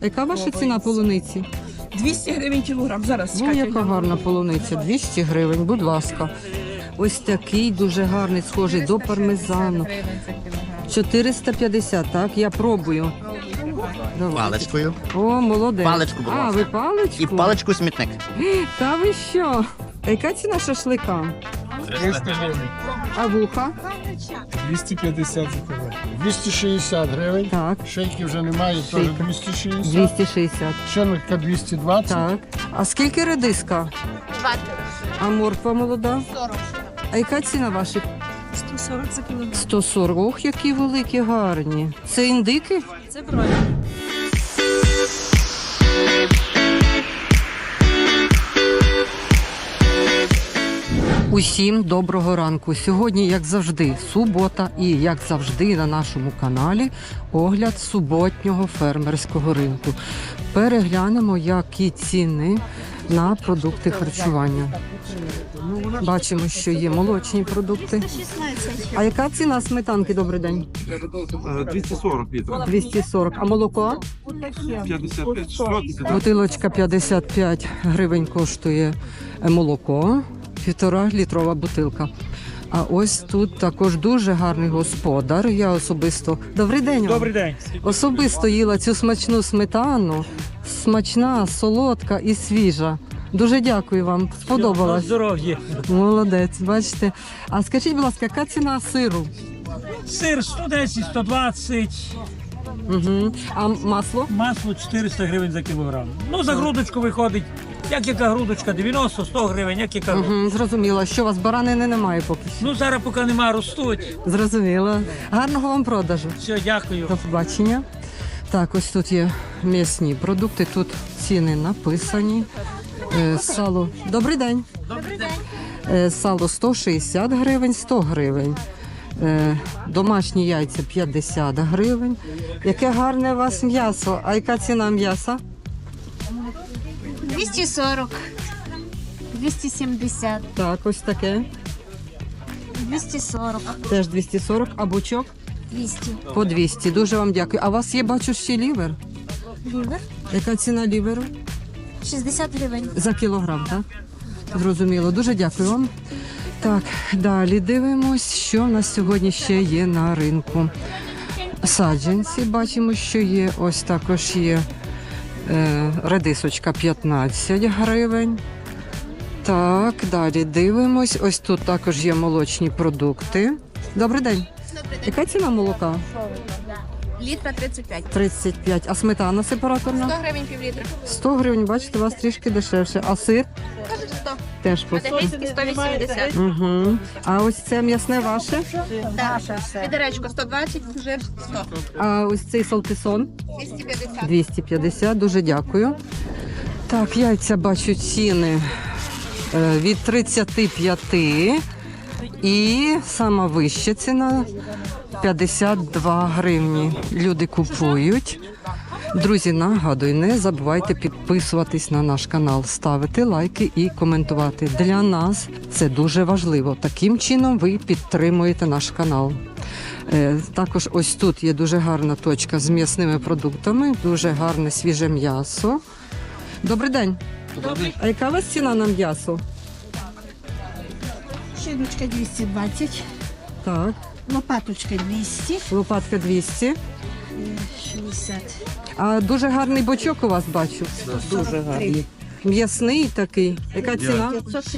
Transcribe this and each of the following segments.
Яка ваша ціна полуниці? 200 гривень кілограм. Зараз Ну, яка гарна полуниця, 200 гривень, будь ласка. Ось такий дуже гарний, схожий до пармезану. 450, так? Я пробую. Давай. Паличкою. О, молодець. Паличку, будь А, ласка. ви паличку? І паличку смітник. Та ви що? Яка ціна шашлика? 300 гривень. А вуха? 250 за. 260 гривень. Так, Шейки вже немає, теж Шийка. 260. 260. Щелочка 220. Так. А скільки редиска? 20. А морква молода? 40. А яка ціна ваших? 140 за кілограм. 140. Ох, які великі, гарні. Це індики? Це бройлер. Усім доброго ранку. Сьогодні, як завжди, субота, і як завжди, на нашому каналі огляд суботнього фермерського ринку. Переглянемо, які ціни на продукти харчування. Бачимо, що є молочні продукти. А яка ціна сметанки? Добрий день? 240 літрів. 240. А молоко? 55 600. Бутилочка 55 гривень коштує молоко, півтора літрова бутилка. А ось тут також дуже гарний господар. Я особисто добрий день. вам. Добрий день. Особисто їла цю смачну сметану, смачна, солодка і свіжа. Дуже дякую вам. Сподобалось. здоров'я. Молодець, бачите. А скажіть, будь ласка, яка ціна сиру? Сир 110, 120, Угу. А масло? масло 400 гривень за кілограм. Ну, за грудочку виходить. Як яка грудочка, 90-100 гривень, як яка. Угу. Зрозуміло, що у вас баранини немає поки що. Ну, зараз поки нема, ростуть. Зрозуміло. Гарного вам продажу. Все, дякую. До побачення. Так, ось тут є м'ясні продукти, тут ціни написані. Е, Сало. Добрий день. Добрий день. Сало 160 гривень, 100 гривень. Е, Домашні яйця 50 гривень. Яке гарне у вас м'ясо. А яка ціна м'яса? 240, 270, Так, ось таке. 240, Теж 240, а бучок 200. по 200. Дуже вам дякую. А у вас є, бачу, ще лівер. Лівер Яка ціна ліверу? 60 гривень. За кілограм, так? Зрозуміло. Дуже дякую вам. Так, далі дивимось, що в нас сьогодні ще є на ринку. Саджанці бачимо, що є. Ось також є е, редисочка 15 гривень. Так, далі дивимось. Ось тут також є молочні продукти. Добрий день. Яка ціна молока? Літра 35. 35. А сметана сепараторна? 100 гривень пів літра. 100 гривень, бачите, у вас трішки дешевше. А сир Кажуть 100. Теж по 100. 180. Угу. А ось це м'ясне ваше? Відеречко 120, жир 100. А ось цей салтисон 250. 250. Дуже дякую. Так, яйця бачу ціни е, від 35 і сама вища ціна 52 гривні. Люди купують. Друзі, нагадую, не забувайте підписуватись на наш канал, ставити лайки і коментувати. Для нас це дуже важливо. Таким чином ви підтримуєте наш канал. Е, Також ось тут є дуже гарна точка з м'ясними продуктами, дуже гарне свіже м'ясо. Добрий день. А яка у вас ціна на м'ясо? Шиночка 220, Так, лопаточка 200, лопатка 200. 60. А дуже гарний бочок у вас бачу. Дуже гарний. М'ясний такий. Яка ціна?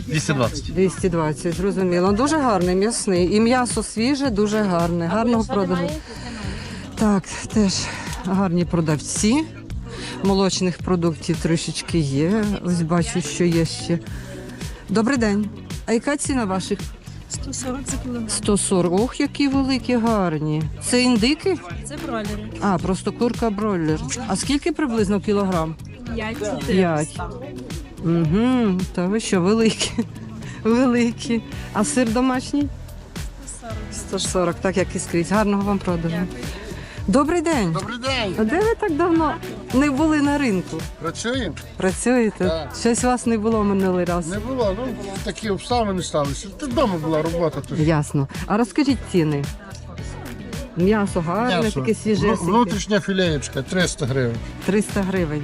220. 220, зрозуміло. Дуже гарний м'ясний. І м'ясо свіже, дуже гарне. Гарного продажу. Так, теж гарні продавці. Молочних продуктів трішечки є. Ось бачу, що є ще. Добрий день. А яка ціна ваших? 140 за кілограм. 140. Ох, які великі, гарні. Це індики? Це бройлери. А, просто курка бройлер. А скільки приблизно кілограм? 5. П'ять. Угу, та ви що, великі. Великі. А сир домашній? 140, так як і скрізь. Гарного вам продажу. Добрий день. Добрий день. А де ви так давно не були на ринку? Працюємо? Працюєте? Так. Щось вас не було минулий раз. Не було, ну такі обставини сталися. Тут вдома була робота. Тож. Ясно. А розкажіть ціни. М'ясо гарне, М'ясо. таке свіже. Вну- Внутрішня філеєчка 300 гривень. 300 гривень.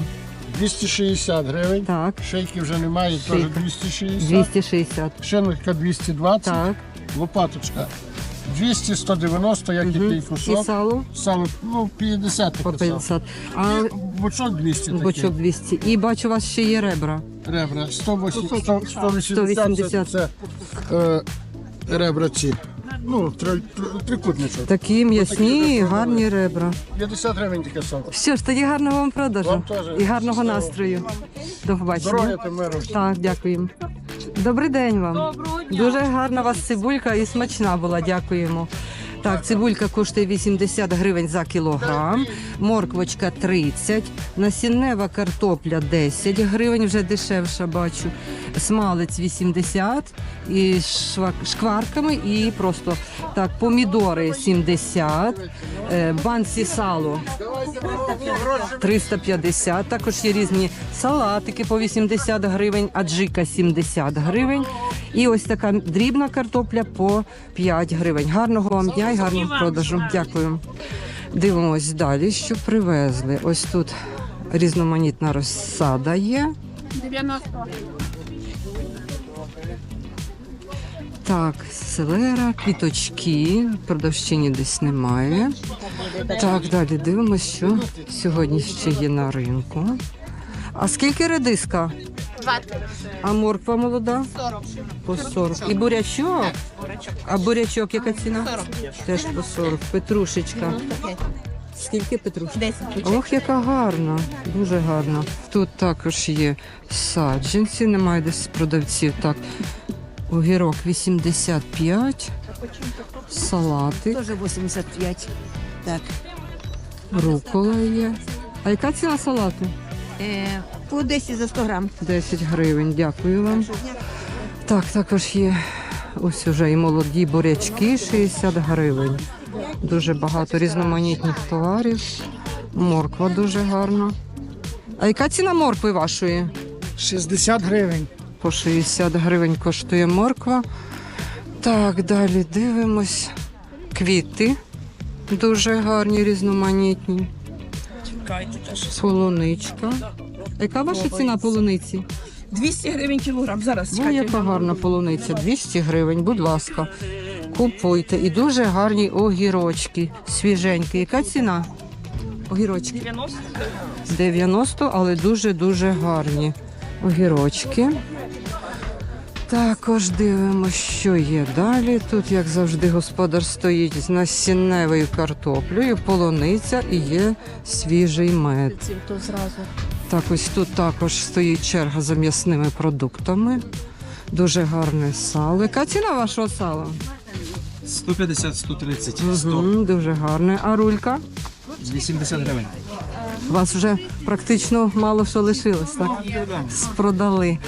260 гривень. Так. Шейки вже немає, теж Шийка. 260. 260. Шиночка 220. Так. Лопаточка 200, 190, як який І кусок. сало Сало, ну, 50 по сало. 50. А І Бочок 200 такий. бочок 200. І бачу, у вас ще є ребра. Ребра 180, 100, 180, 180. це, це е, ребра ці. Ну, три, три, трикутничок. Такі м'ясні і гарні ребра. 50 гривень таке сало. Що ж, тоді гарного вам продажу Вам теж. і гарного настрою. До побачення. Здоров'я та миру. Так, дякуємо. Добрий день вам. Доброго дня. Дуже гарна у вас цибулька і смачна була, дякуємо. Так, цибулька коштує 80 гривень за кілограм, морквочка 30, насіннева картопля 10 гривень, вже дешевша бачу. Смалець 80 і шкварками і просто так, помідори 70, е, банці сало 350. Також є різні салатики по 80 гривень, аджика 70 гривень. І ось така дрібна картопля по 5 гривень. Гарного вам дня і гарного продажу. Дякую. Дивимось далі, що привезли. Ось тут різноманітна розсада є. 90. Так, селера, квіточки, продавщині десь немає. Так, далі дивимося, що сьогодні ще є на ринку. А скільки редиска? 20. А морква молода? 40. По 40. І бурячок? А бурячок яка ціна? 40. Теж по 40. Петрушечка. Скільки петрушки? 10. Ох, яка гарна, дуже гарна. Тут також є саджанці, немає десь продавців. Так, огірок 85, салатик, Тоже 85. Так. рукола є. А яка ціна салату? Е, по 10 за 100 грам. 10 гривень, дякую вам. Так, також є ось уже і молоді бурячки 60 гривень. Дуже багато різноманітних товарів. Морква дуже гарна. А яка ціна моркви вашої? 60 гривень. По 60 гривень коштує морква. Так, далі дивимось. Квіти дуже гарні, різноманітні. Полуничка. Яка ваша ціна полуниці? 200 гривень кілограм. Зараз Ну, яка гарна полуниця, 200 гривень, будь ласка. Купуйте. І дуже гарні огірочки, свіженькі. Яка ціна? Огірочки? 90. 90, але дуже-дуже гарні огірочки. Також дивимося, що є далі. Тут, як завжди, господар стоїть з насінневою картоплею, полуниця і є свіжий мед. Так, ось тут також стоїть черга за м'ясними продуктами. Дуже гарне сало. Яка ціна вашого сала? 150, 130, Мгм, дуже гарне. А рулька? 80 гривень. У вас вже практично мало що лишилось, так? Продали.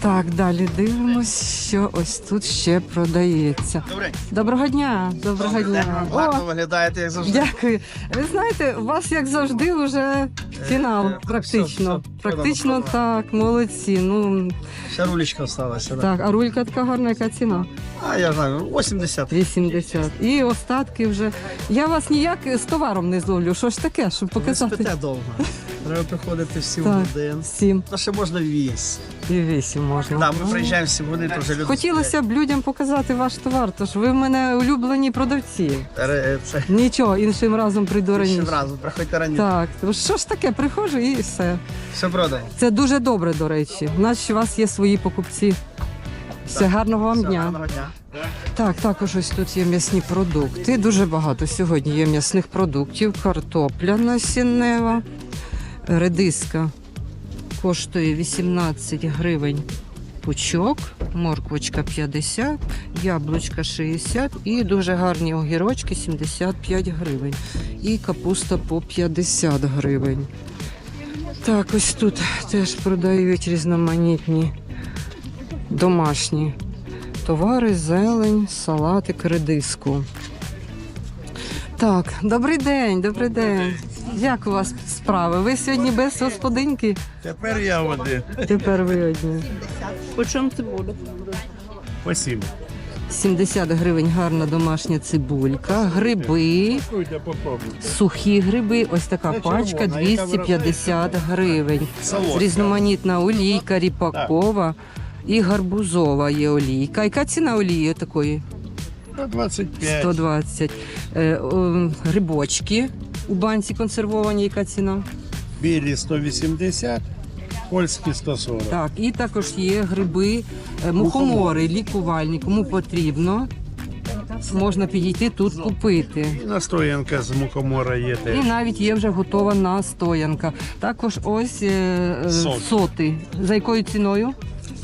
Так, далі дивимось, що ось тут ще продається. Доброго дня! Доброго дня! О, Гарно виглядаєте, як завжди. дякую. Ви знаєте, у вас як завжди вже фінал, е, практично. Практично так, молодці. Ну Ще рулечка осталася. Да. так, а рулька така гарна, яка ціна? А я знаю, 80. 80. І остатки вже. Я вас ніяк з товаром не зловлю. Що ж таке, щоб показати? Довго. Треба приходити в 7 Так. годин. Сім Та ще можна вісім. і вісім можна. Так, ми приїжджаємо в 7 годин, то вже люди. Хотілося б людям показати ваш товар, тож ви в мене улюблені продавці. Ре- Це Нічого, іншим разом прийду раніше. ще разу, приходьте раніше. Так, то що ж таке, приходжу і все. Все продано. Це дуже добре, до речі. У нас ще у вас є свої покупці. Все, гарного вам Все, дня. гарного дня. Так, також ось тут є м'ясні продукти. Дуже багато сьогодні є м'ясних продуктів. Картопля насіннева, редиска коштує 18 гривень пучок, морквочка 50, яблучка 60 і дуже гарні огірочки 75 гривень. І капуста по 50 гривень. Так, ось тут теж продають різноманітні домашні товари, зелень, салатик, редиску. Так, добрий день, добрий день. Як у вас справи? Ви сьогодні без господинки? Тепер я води. Тепер ви одні. По чому це буде? По сім. 70 гривень гарна домашня цибулька, гриби, сухі гриби, ось така пачка 250 гривень. Різноманітна олійка, ріпакова і гарбузова є олійка. Яка ціна олії такої? 25. 120. Е, о, грибочки у банці консервовані, яка ціна? Білі 180, польські 140. Так, і також є гриби, е, мухомори, лікувальні. Кому потрібно, можна підійти тут купити. І настоянка з мукомора є І навіть є вже готова настоянка. Також ось е, е, соти. За якою ціною?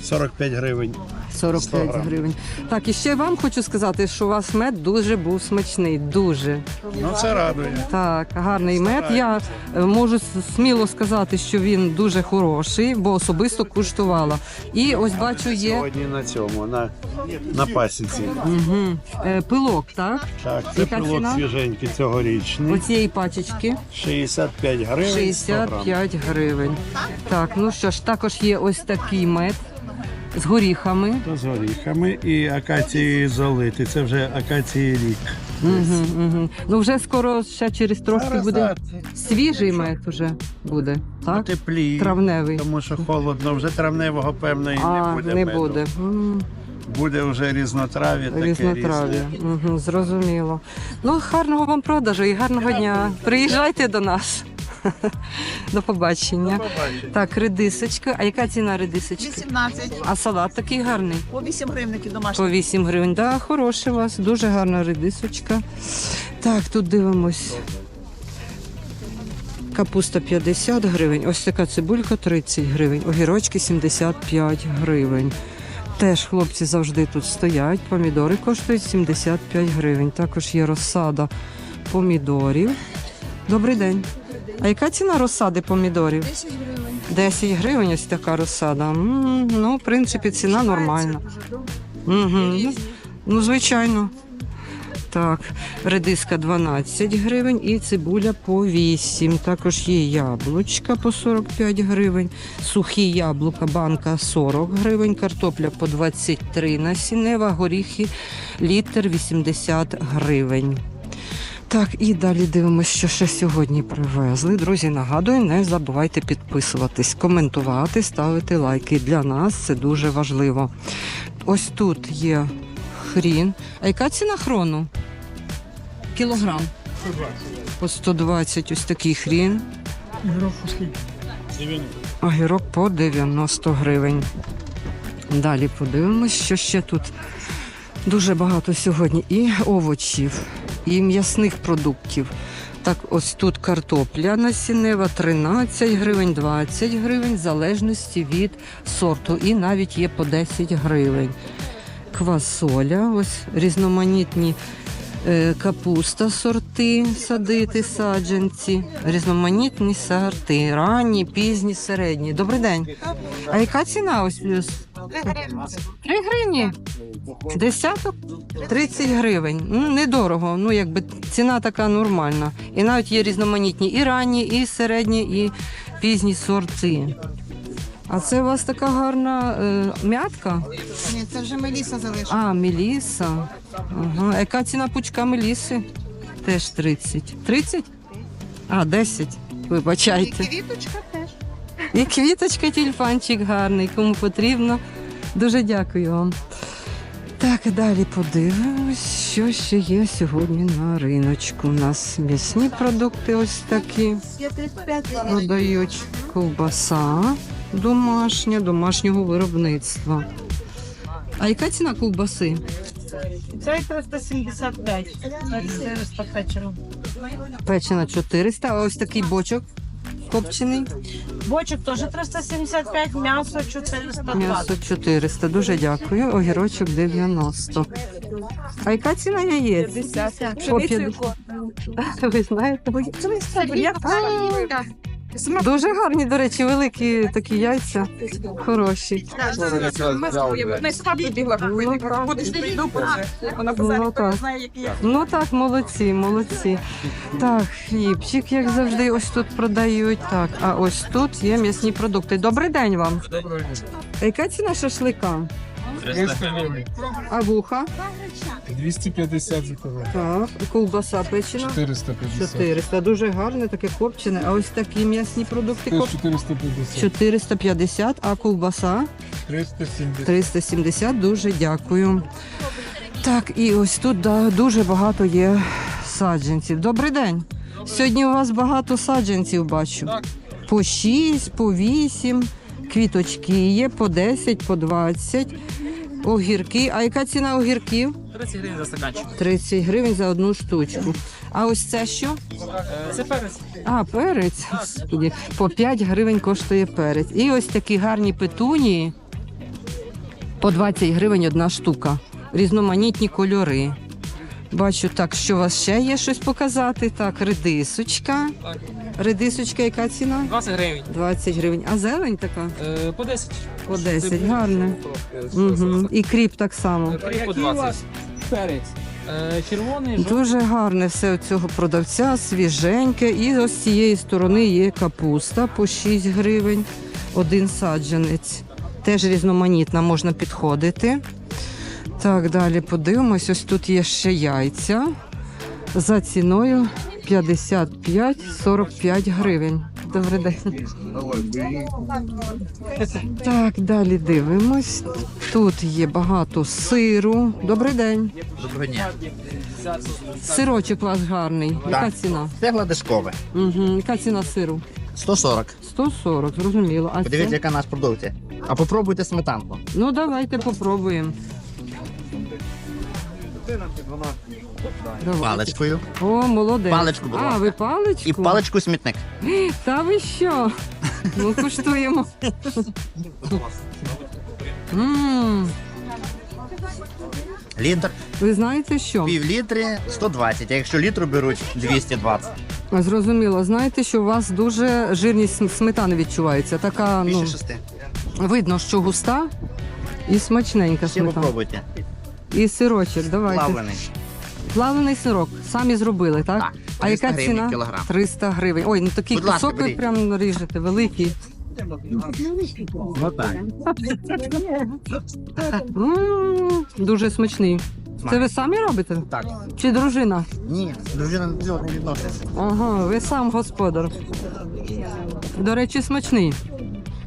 45 гривень. 45 100 грам. гривень. Так, і ще вам хочу сказати, що у вас мед дуже був смачний. Дуже. Ну це радує. Так, гарний мед. Я е, можу с- сміло сказати, що він дуже хороший, бо особисто куштувала. І ось бачу, є Сьогодні на цьому, на, на пасіці. угу. е, пилок, так? Так, це Яка пилок ціна? свіженький цьогорічний. Оцієї пачечки 65 гривень. 100 грам. 65 гривень. Так, ну що ж, також є ось такий мед з горіхами. То з горіхами і акації залити. Це вже акації рік. Угу, угу. Ну вже скоро ще через трошки Зараз, буде так, свіжий мед уже буде, так? теплі. Травневий. Тому що холодно, вже травневого певно і не А, буде. не меду. буде. М. Буде вже різнотрав'я, таке Різнотрав'я. різне. Угу, зрозуміло. Ну, гарного вам продажу і гарного дня. Приїжджайте до нас. До побачення. Так, редисочка. А яка ціна редисочки? 18. А салат такий гарний. По 8 гривників домашніх. По 8 гривень. Да, хороше у вас, дуже гарна редисочка. Так, тут дивимось. Капуста 50 гривень. Ось така цибулька 30 гривень. Огірочки 75 гривень. Теж хлопці завжди тут стоять. Помідори коштують 75 гривень. Також є розсада помідорів. Добрий день. А яка ціна розсади помідорів? 10 гривень. 10 гривень ось така розсада. М, ну, в принципі, ціна нормальна. Угу. Ну, звичайно. Так, редиска 12 гривень і цибуля по 8. Також є яблучка по 45 гривень, сухі яблука, банка 40 гривень, картопля по 23 насінева, горіхи літр 80 гривень. Так, і далі дивимося, що ще сьогодні привезли. Друзі, нагадую, не забувайте підписуватись, коментувати, ставити лайки. Для нас це дуже важливо. Ось тут є хрін. А яка ціна хрону? Кілограм. По 120 ось такий хрін. Огірок по 90 гривень. Далі подивимось, що ще тут дуже багато сьогодні і овочів, і м'ясних продуктів. Так, ось тут картопля насінева 13 гривень, 20 гривень, в залежності від сорту. І навіть є по 10 гривень. Квасоля, ось різноманітні е, капуста, сорти, садити, саджанці, різноманітні сорти, ранні, пізні, середні. Добрий день. А яка ціна ось? Е, с- Три гривні. Десяток? 30 гривень. Ну, недорого. Ну, якби ціна така нормальна. І навіть є різноманітні і ранні, і середні, і пізні сорти. А це у вас така гарна е, м'ятка? Ні, це вже Меліса залишила. А, Меліса. Ага. Яка ціна пучка Меліси? Теж 30. 30? А, 10. Вибачайте. Квіточка. І квіточка, тюльпанчик гарний, кому потрібно. Дуже дякую вам. Так, далі подивимось, що ще є сьогодні на риночку. У нас м'ясні продукти ось такі продають. Ковбаса домашня, домашнього виробництва. А яка ціна ковбаси? Це 375. 400 печером. Печена 400, а ось такий бочок копчений. Бочок теж 375, м'ясо 420. М'ясо 400. Дуже дякую. Огірочок 90. А яка ціна яєць? 50. По 50. Ви знаєте? А, Дуже гарні, до речі, великі такі яйця. Хороші. Ну так. Ну молодці, молодці. Так, хлібчик, як завжди, ось тут продають. Так, а ось тут є м'ясні продукти. Добрий день вам. А Яка ціна шашлика? 300 гривень. А вуха? 250 за кілограм. Так, ковбаса печена. 450. 400. Дуже гарне, таке копчене. А ось такі м'ясні продукти Теж коп... 450. 450, а ковбаса 370. 370. Дуже дякую. Так, і ось тут да, дуже багато є саджанців. Добрий день. Сьогодні у вас багато саджанців бачу. По 6, по 8. Квіточки є по 10, по 20. Огірки. А яка ціна огірків? 30 гривень за стаканчик. 30 гривень за одну штучку. А ось це що? Це перець. А, перець. По 5 гривень коштує перець. І ось такі гарні петунії. По 20 гривень одна штука. Різноманітні кольори. Бачу, так, що у вас ще є щось показати. Так, редисочка. Редисочка, яка ціна? 20 гривень. 20 гривень. А зелень така? Е, по 10. По 10, гарне. Угу. І кріп так само. Кріп по 20. Перець. Е, червоний, жовтий. Дуже гарне все у цього продавця, свіженьке. І ось з цієї сторони є капуста по 6 гривень, один саджанець. Теж різноманітна, можна підходити. Так, далі подивимось. Ось тут є ще яйця за ціною 55-45 гривень. Добрий день. Так, далі дивимось. Тут є багато сиру. Добрий день. Доброго дня. Сирочок у вас гарний. Яка ціна? Це гладишкове. Угу. Яка ціна сиру? 140. 140, зрозуміло. А Подивіться, це? яка наш продукція. А попробуйте сметанку. Ну давайте попробуємо. Давайте. Паличкою. О, молодець. Паличку, будь А, ви паличку? І паличку смітник. Та ви що? Ну, куштуємо. М, Літр, Ви знаєте що? пів літри 120, а якщо літру беруть 220. Зрозуміло. Знаєте, що у вас дуже жирність см- сметани відчувається. Така, ну, Більше шести. видно, що густа і смачненька Ще сметана. попробуйте. І сирочок, давайте. Плавлений. Плавлений сирок. Самі зробили, так? Так. А 300 яка гривень ціна? кілограм. 300 гривень. Ой, ну такий Будь ласка, кусок ви беріть. прям ріжете, великий. Ну так. М, Дуже смачний. Це ви самі робите? Так. Чи дружина? Ні, дружина до цього не відноситься. Ага, ви сам господар. До речі, смачний.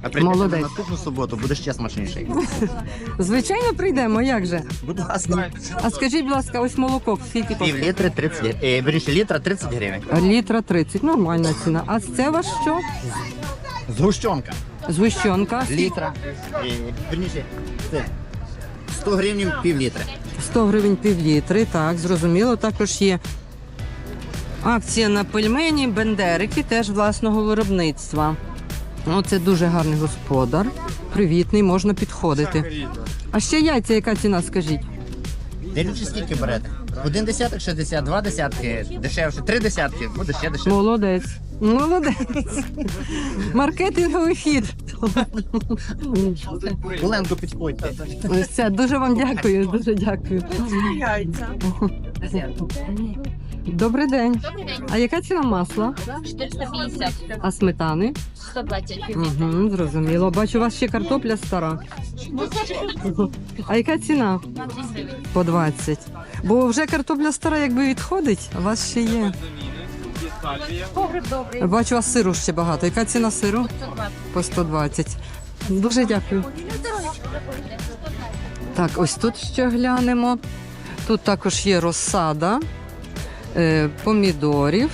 А Молодець. на наступну суботу, буде ще смачніший. Звичайно, прийдемо, як же? Будь ласка. А скажіть, будь ласка, ось молоко, скільки Пів коштує? літри 30 гривень. Е, Беріше літра 30 гривень. Літра 30, нормальна ціна. А це ваш що? Згущенка. Згущенка. Літра. Е, Верніше, це 100 гривень пів літри. 100 гривень півлітри, так, зрозуміло. Також є акція на пельмені, бендерики, теж власного виробництва. Ну, це дуже гарний господар, привітний, можна підходити. А ще яйця, яка ціна, скажіть? Дивлячись, скільки берете. Один десяток, 60, два десятки, дешевше, три десятки, буде ще дешевше. Молодець. Молодець. Маркетинговий хід. Оленко, підходьте. Ось це, дуже вам дякую, дуже дякую. Добрий день. А яка ціна масла? 450, А сметани? 120. Угу, зрозуміло. Бачу, у вас ще картопля стара. А яка ціна? По 20. Бо вже картопля стара якби відходить, у вас ще є. Бачу, у вас сиру ще багато. Яка ціна сиру? По 120. Дуже дякую. Так, ось тут ще глянемо. Тут також є розсада е, помідорів,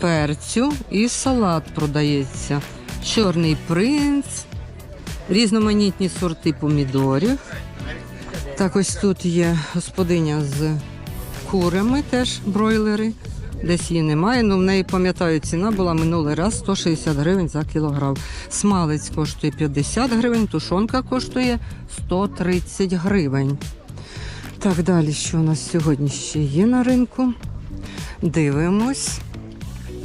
перцю і салат продається. Чорний принц, різноманітні сорти помідорів. Так, ось тут є господиня з курами, теж бройлери. Десь її немає, але в неї пам'ятаю, ціна була минулий раз 160 гривень за кілограм. Смалець коштує 50 гривень, тушонка коштує 130 гривень. Так, далі, що у нас сьогодні ще є на ринку? Дивимось.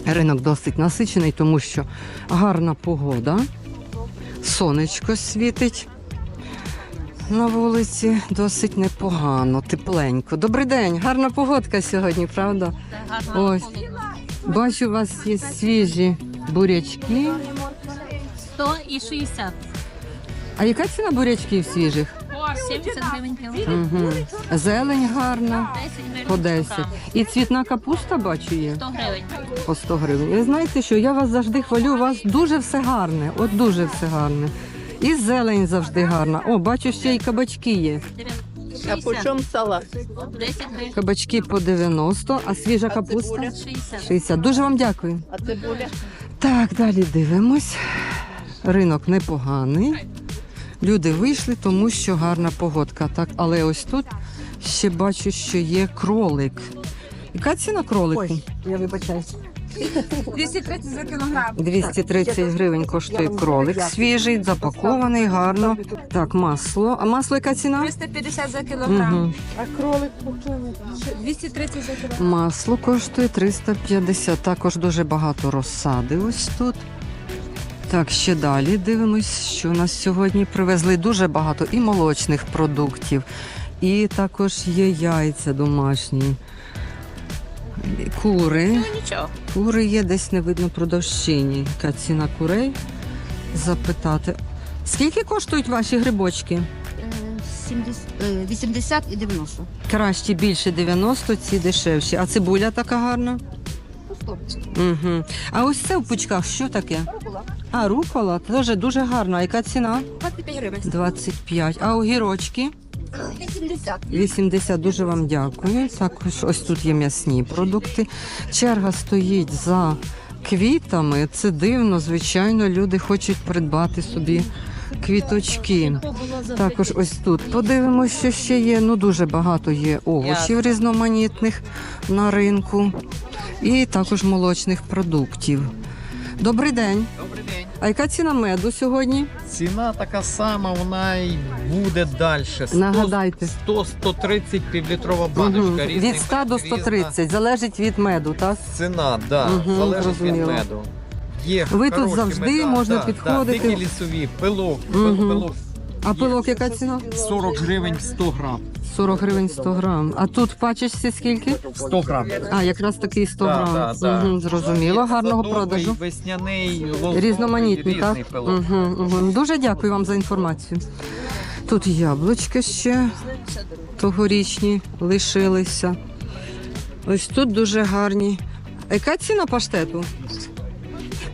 Ринок досить насичений, тому що гарна погода, сонечко світить на вулиці, досить непогано, тепленько. Добрий день, гарна погодка сьогодні, правда? Ось. Бачу, у вас є свіжі бурячки. 100 і 60. А яка ціна бурячків свіжих? 70 гривень кілограм. Угу. Зелень гарна 10 гривень по 10. кілограм. І цвітна капуста бачу є 100 гривень. по 100 гривень. Ви знаєте, що я вас завжди хвалю, у вас дуже все гарне, от дуже все гарне. І зелень завжди гарна. О, бачу, ще й кабачки є. А по чому салат? 10 гривень. Кабачки по 90, а свіжа капуста 60. 60. Дуже вам дякую. А цибуля? Так, далі дивимось. Ринок непоганий. Люди вийшли, тому що гарна погодка. Так, але ось тут ще бачу, що є кролик. Яка ціна кролику? Я вибачаюсь. 230 за кілограм. 230 гривень коштує кролик. Свіжий, запакований, гарно. Так, масло. А масло яка ціна? 350 за кілограм. Угу. А кролик 230 за кілограм. Масло коштує 350. Також дуже багато розсади ось тут. Так, ще далі дивимось, що нас сьогодні привезли дуже багато і молочних продуктів, і також є яйця домашні. Кури. Нічого. Кури є, десь не видно продавщині. Яка ціна курей? Запитати. Скільки коштують ваші грибочки? 80 і 90. Кращі більше 90, ці дешевші. А цибуля така гарна? Угу. А ось це в пучках що таке? А, рукола, теж дуже гарна. А Яка ціна? 25 гривень. 25. А огірочки? 80. 80. Дуже вам дякую. Також ось тут є м'ясні продукти. Черга стоїть за квітами. Це дивно, звичайно, люди хочуть придбати собі квіточки. Також ось тут подивимося, що ще є. Ну дуже багато є овочів різноманітних на ринку і також молочних продуктів. Добрий день. Добрий день. А яка ціна меду сьогодні? Ціна така сама, вона й буде далі. Нагадайте. 100-130 півлітрова баночка. Різний Від 100 до мед, різна залежить від меду, так? Ціна, да, Мгм, залежить зрозуміло. від меду. Є Ви тут хороші завжди меда, можна да, підходити. Да, дикі лісові, пилок, Мгм. пилок А пилок яка ціна? 40 гривень 100 грам. 40 гривень 100 грам. А тут пачечці скільки? 100 грам. А, якраз такий 100 Да, грам. да, да. Угу, зрозуміло, гарного садовий, продажу. Весняний, лозовий, Різноманітний, так? різний пилок. Угу, угу. Дуже дякую вам за інформацію. Тут яблучка ще тогорічні лишилися. Ось тут дуже гарні. Яка ціна паштету?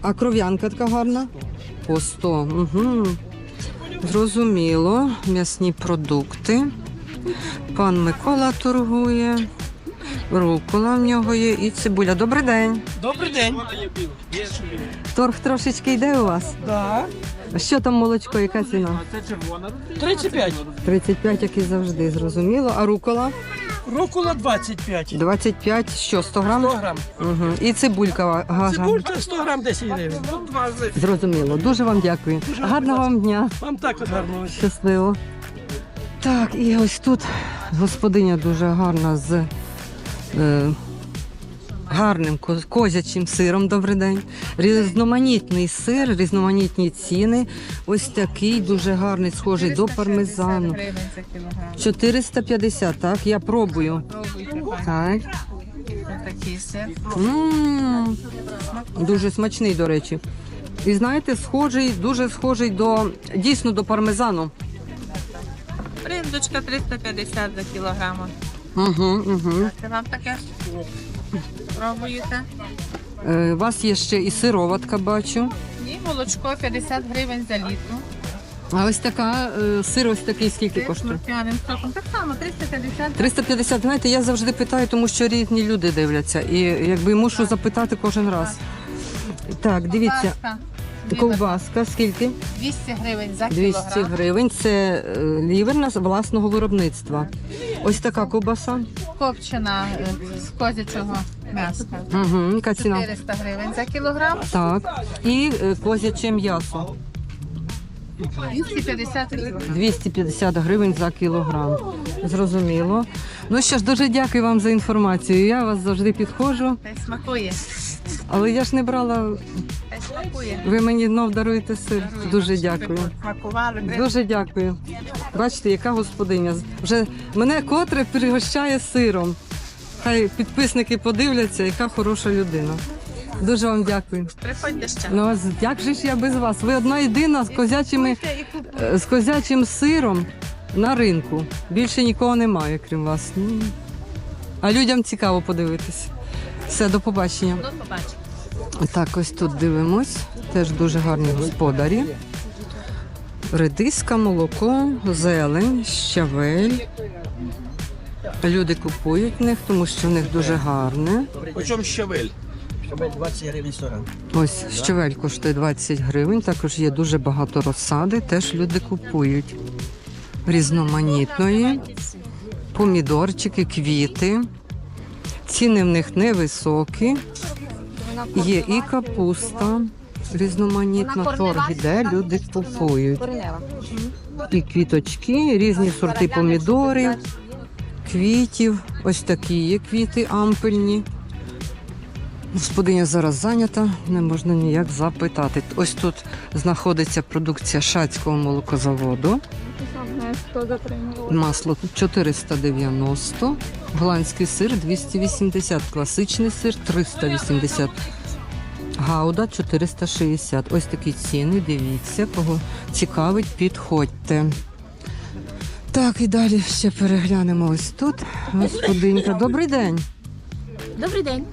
А кров'янка така гарна? По 100. Угу. Зрозуміло. М'ясні продукти. Пан Микола торгує. Рукола в нього є і цибуля. Добрий день. Добрий день. Торг трошечки йде у вас. Так. Що там молочко, яка ціна? 35. 35, як і завжди, зрозуміло. А рукола? Рукола 25. 25, що, 100 грам? 100 грам. Угу. І цибулька гажа. Цибулька 100 грам 10 гривень. Зрозуміло. Дуже вам дякую. Гарного вам дня. Вам також гарного. Щасливо. Так, і ось тут господиня дуже гарна з е, гарним козячим сиром. Добрий день. Різноманітний сир, різноманітні ціни. Ось такий дуже гарний, схожий до пармезану. гривень за кілограм. 450, так? Я пробую. Так. Такий сир. Дуже смачний, до речі. І знаєте, схожий, дуже схожий до дійсно до пармезану. Бриндочка 350 за кілограм. Угу, угу. Це вам таке? Пробуєте? Е, у вас є ще і сироватка, бачу. Ні, молочко 50 гривень за літр. А ось така е, сир, ось такий скільки коштує? П'яним соком. Так само 350 350, знаєте, я завжди питаю, тому що різні люди дивляться. І якби мушу запитати кожен раз. Так, дивіться, Ковбаска. ковбаска, скільки? 200 гривень за 200 кілограм. гривень. Це е, ліверна з власного виробництва. Ось така ковбаса. Копчена е, з козячого м'яса. Угу, яка ціна? 400 гривень за кілограм. Так. І е, козяче м'ясо. 250 гривень. 250 гривень за кілограм. Зрозуміло. Ну що ж, дуже дякую вам за інформацію. Я вас завжди підходжу, Та й смакує. Але я ж не брала. Ви мені знов даруєте сир. Дуже дякую. Дуже дякую. Бачите, яка господиня. Вже мене котре пригощає сиром. Хай підписники подивляться, яка хороша людина. Дуже вам дякую. Приходьте ще. Ну, як же ж я без вас? Ви одна єдина з козячими, е, з козячим сиром. на ринку. Більше нікого немає, крім вас. А людям цікаво подивитись. Все, до побачення. До побачення. Так, ось тут дивимось. Теж дуже гарні господарі. Редиска, молоко, зелень, щавель. Люди купують в них, тому що в них дуже гарне. Почем щавель? 20 гривень 40. Ось щавель коштує 20 гривень. Також є дуже багато розсади. Теж люди купують різноманітної. Помідорчики, квіти. Ціни в них невисокі. Є і капуста різноманітна, торг іде, люди купують. І квіточки, різні сорти помідорів, квітів. Ось такі є квіти ампельні. Господиня зараз зайнята, не можна ніяк запитати. Ось тут знаходиться продукція Шацького молокозаводу. Масло 490, голландський сир 280, класичний сир 380, гауда 460. Ось такі ціни, дивіться, кого цікавить, підходьте. Так, і далі ще переглянемо ось тут. Господинка, добрий день. Добрий день.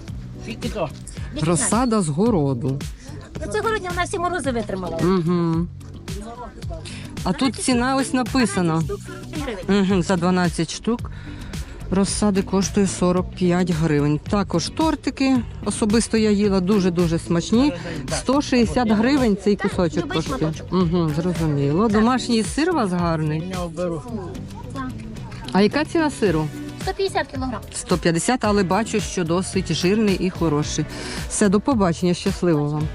Розсада з городу. Це городня вона всі морози витримала. Угу. А тут ціна ось написана. Угу, за 12 штук. Розсади коштує 45 гривень. Також тортики. Особисто я їла дуже-дуже смачні. 160 гривень цей кусочок коштує. Угу, зрозуміло. Домашній сир у вас гарний. А яка ціна сиру? 150 кілограм. 150, але бачу, що досить жирний і хороший. Все, до побачення, щасливо вам.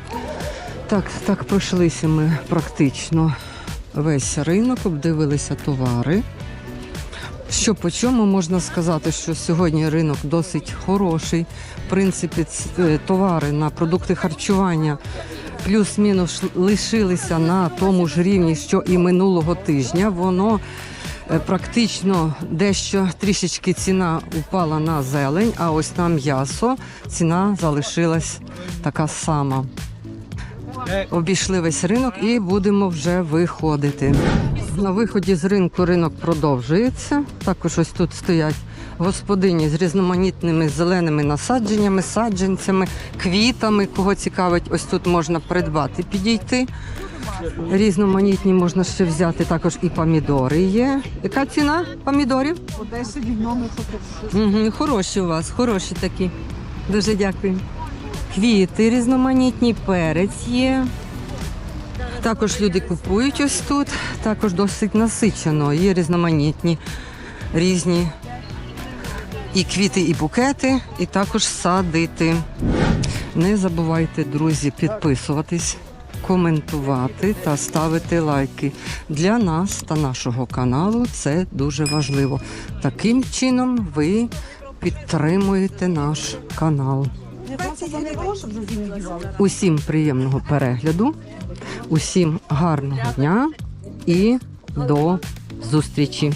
Так, так пройшлися ми практично весь ринок, обдивилися товари. Що по чому можна сказати, що сьогодні ринок досить хороший. В принципі, е, товари на продукти харчування плюс-мінус лишилися на тому ж рівні, що і минулого тижня. Воно е, практично дещо трішечки ціна упала на зелень, а ось на м'ясо ціна залишилась така сама. Обійшли весь ринок і будемо вже виходити. На виході з ринку ринок продовжується. Також ось тут стоять господині з різноманітними зеленими насадженнями, саджанцями, квітами. Кого цікавить, ось тут можна придбати, підійти. Різноманітні можна ще взяти також і помідори є. Яка ціна помідорів? 10 Угу, хороші у вас, хороші такі. Дуже дякую. Квіти різноманітні, перець є. Також люди купують ось тут. Також досить насичено. Є різноманітні різні і квіти, і букети, і також садити. Не забувайте, друзі, підписуватись, коментувати та ставити лайки. Для нас та нашого каналу це дуже важливо. Таким чином ви підтримуєте наш канал. Усім приємного перегляду, усім гарного дня і до зустрічі.